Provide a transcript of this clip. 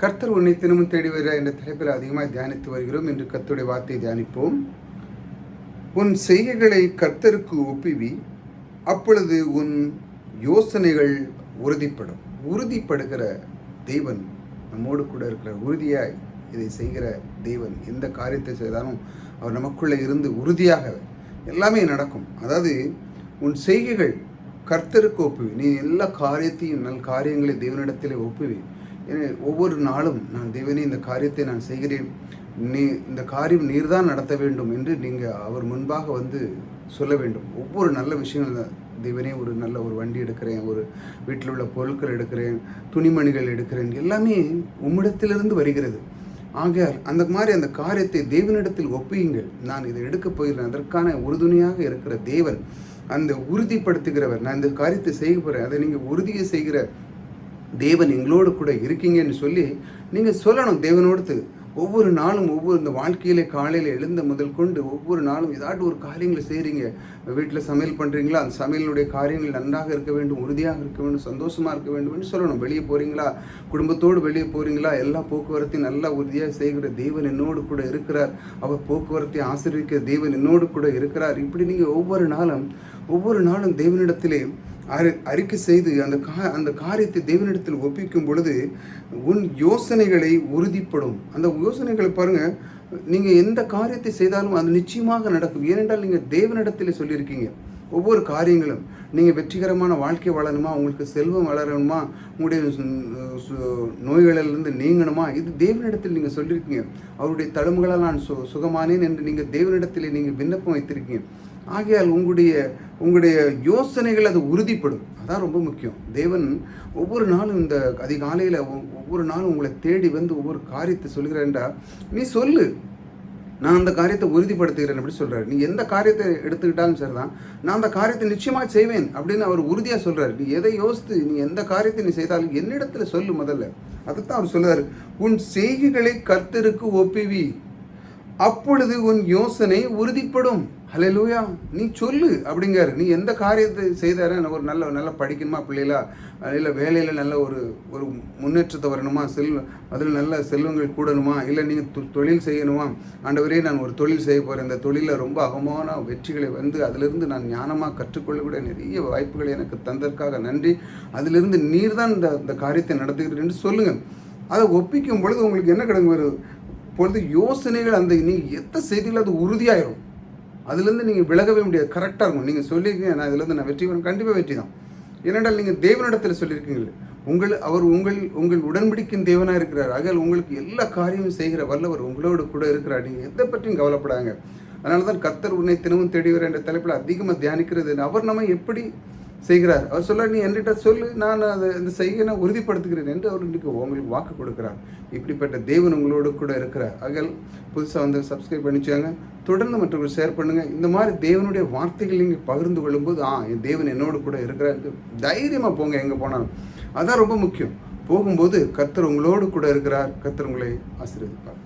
கர்த்தர் உன்னை தினமும் தேடி வருகிற என்ற தலைப்பில் அதிகமாக தியானித்து வருகிறோம். என்று கர்த்தருடைய வார்த்தையை தியானிப்போம். உன் செய்கைகளை கர்த்தருக்கு ஒப்புவி அப்பொழுது உன் யோசனைகள் உறுதிப்படும். உறுதிப்படுகிற தெய்வன் நம்மோடு கூட இருக்கிற உறுதியாய் இதை செய்கிற தெய்வன் எந்த காரியத்தை செய்தாலும் அவர் நமக்குள்ளே இருந்து உறுதியாக எல்லாமே நடக்கும். அதாவது உன் செய்கைகள் கர்த்தருக்கு ஒப்புவி. நீ எல்லா காரியத்தையும் நல் காரியங்களை தேவனிடத்திலே ஒப்புவி. எனவே ஒவ்வொரு நாளும் நான் தேவனே இந்த காரியத்தை நான் செய்கிறேன். நீ இந்த காரியம் நீர்தான் நடத்த வேண்டும் என்று நீங்கள் அவர் முன்பாக வந்து சொல்ல வேண்டும். ஒவ்வொரு நல்ல விஷயங்கள் தேவனே ஒரு நல்ல ஒரு வண்டி எடுக்கிறேன் ஒரு வீட்டில் உள்ள பொருட்கள் எடுக்கிறேன் துணிமணிகள் எடுக்கிறேன் எல்லாமே உம்மிடத்திலிருந்து வருகிறது. ஆகையால் அந்த மாதிரி அந்த காரியத்தை தேவனிடத்தில் ஒப்பியுங்கள். நான் இதை எடுக்கப் போகிறேன். அதற்கான உறுதுணையாக இருக்கிற தேவன் அந்த உறுதிப்படுத்துகிறவர். நான் இந்த காரியத்தை செய்ய போகிறேன் அதை நீங்கள் உறுதியை செய்கிற தேவன் எங்களோடு கூட இருக்கீங்கன்னு சொல்லி நீங்கள் சொல்லணும். தேவனோடு ஒவ்வொரு நாளும் ஒவ்வொரு இந்த வாழ்க்கையிலே காலையில் எழுந்த முதல் கொண்டு ஒவ்வொரு நாளும் ஏதாட்டும் ஒரு காரியங்களை செய்கிறீங்க வீட்டில் சமையல் பண்ணுறீங்களா அந்த சமையலுடைய காரியங்கள் நன்றாக இருக்க வேண்டும் உறுதியாக இருக்க வேண்டும் சந்தோஷமாக இருக்க வேண்டும் சொல்லணும். வெளியே போகிறீங்களா குடும்பத்தோடு வெளியே போகிறீங்களா எல்லா போக்குவரத்தையும் நல்லா உறுதியாக செய்கிற தேவன் என்னோடு கூட இருக்கிறார். அவர் போக்குவரத்தை ஆசீர்விக்கிற தேவன் என்னோடு கூட இருக்கிறார். இப்படி நீங்கள் ஒவ்வொரு நாளும் ஒவ்வொரு நாளும் தேவனிடத்திலே அறி அறிக்கை செய்து அந்த கா அந்த காரியத்தை தேவனிடத்தில் ஒப்பிக்கும் பொழுது உன் யோசனைகளை உறுதிப்படும். அந்த யோசனைகளை பாருங்கள் நீங்கள் எந்த காரியத்தை செய்தாலும் அது நிச்சயமாக நடக்கும். ஏனென்றால் நீங்கள் தேவனிடத்தில் சொல்லியிருக்கீங்க. ஒவ்வொரு காரியங்களும் நீங்கள் வெற்றிகரமான வாழ்க்கை வளரணுமா உங்களுக்கு செல்வம் வளரணுமா? உங்களுடைய நோய்களிலிருந்து நீங்கணுமா? இது தேவனிடத்தில் நீங்கள் சொல்லியிருக்கீங்க. அவருடைய தழும்புகளால் நான் சு சுகமானேன் என்று நீங்கள் தேவனிடத்தில் நீங்கள் விண்ணப்பம் வைத்திருக்கீங்க. ஆகையால் உங்களுடைய உங்களுடைய யோசனைகள் அது உறுதிப்படும். அதான் ரொம்ப முக்கியம். தேவன் ஒவ்வொரு நாளும் இந்த அதிகாலையில் ஒவ்வொரு நாளும் உங்களை தேடி வந்து ஒவ்வொரு காரியத்தை சொல்கிறேன்டா நீ சொல்லு. நான் அந்த காரியத்தை உறுதிப்படுத்துகிறேன் அப்படி சொல்கிறார் நீ எந்த காரியத்தை எடுத்துக்கிட்டாலும் சரி தான் நான் அந்த காரியத்தை நிச்சயமாக செய்வேன் அப்படின்னு அவர் உறுதியாக சொல்கிறார் நீ எதை யோசித்து நீ எந்த காரியத்தை நீ செய்தாலும் என்னிடத்தில் சொல்லு முதல்ல. அதுதான் அவர் சொல்லுறாரு. உன் செய்கைகளை கர்த்தருக்கு ஒப்பிவி. அப்பொழுது உன் யோசனை உறுதிப்படும். ஹலெலூயா நீ சொல்லு அப்படிங்காரு நீ எந்த காரியத்தை செய்தார? ஒரு நல்ல நல்லா படிக்கணுமா பிள்ளைகளா? இல்லை வேலையில் நல்ல ஒரு ஒரு முன்னேற்றத்தை வரணுமா? செல் அதில் நல்ல செல்வங்கள் கூடணுமா? இல்லை நீங்கள் தொழில் செய்யணுமா? ஆண்டவரே நான் ஒரு தொழில் செய்ய போகிறேன் இந்த தொழிலில் ரொம்ப அகமான வெற்றிகளை வந்து அதிலிருந்து நான் ஞானமாக கற்றுக்கொள்ளக்கூடிய நிறைய வாய்ப்புகளை எனக்கு தந்ததற்காக நன்றி. அதிலிருந்து நீர் தான் இந்த இந்த காரியத்தை நடத்துகிறேன் சொல்லுங்கள் அதை ஒப்பிக்கும் பொழுது உங்களுக்கு என்ன கிடங்கு வருது பொழுது யோசனைகள் அந்த நீங்கள் எத்த செய்திகள் அது உறுதியாயிரும்? அதுலேருந்து நீங்கள் விலகவே முடியாது. கரெக்டாக இருக்கும். நீங்கள் சொல்லியிருக்கீங்க நான் இதுலேருந்து நான் வெற்றி பெறும் கண்டிப்பாக வெற்றி தான். ஏனென்றால் நீங்கள் தேவனிடத்தில் சொல்லியிருக்கீங்களே உங்கள் அவர் உங்கள் உங்கள் உடன்படிக்கும் தேவனாக இருக்கிறார். ஆகையால் உங்களுக்கு எல்லா காரியமும் செய்கிற வல்லவர் உங்களோடு கூட இருக்கிறார். நீங்கள் எதை பற்றியும் கவலைப்படாங்க அதனால தான் கத்தர் உன்னை தினமும் தேடி வர என்ற தலைப்பில் அதிகமாக தியானிக்கிறது. அவர் நம்ம எப்படி செய்கிறார். அவர் சொல்ல நீ என்கிட்ட சொல்லு நான் அதை இந்த செய்ய நான் உறுதிப்படுத்துகிறேன் என்று அவர் இன்றைக்கு உங்களுக்கு வாக்கு கொடுக்குறார். இப்படிப்பட்ட தேவன் உங்களோடு கூட இருக்கிறார். அகல் புதுசாக வந்து சப்ஸ்கிரைப் பண்ணிச்சாங்க தொடர்ந்து மற்றவர்கள் ஷேர் பண்ணுங்கள் இந்த மாதிரி தேவனுடைய வார்த்தைகள் நீங்கள் பகிர்ந்து கொள்ளும்போது ஆ என் தேவன் என்னோடு கூட இருக்கிறார். தைரியமாக போங்க எங்கே போனாலும். அதான் ரொம்ப முக்கியம். போகும்போது கர்த்தர் உங்களோடு கூட இருக்கிறார். கர்த்தர் உங்களை ஆசீர்வதிப்பார்.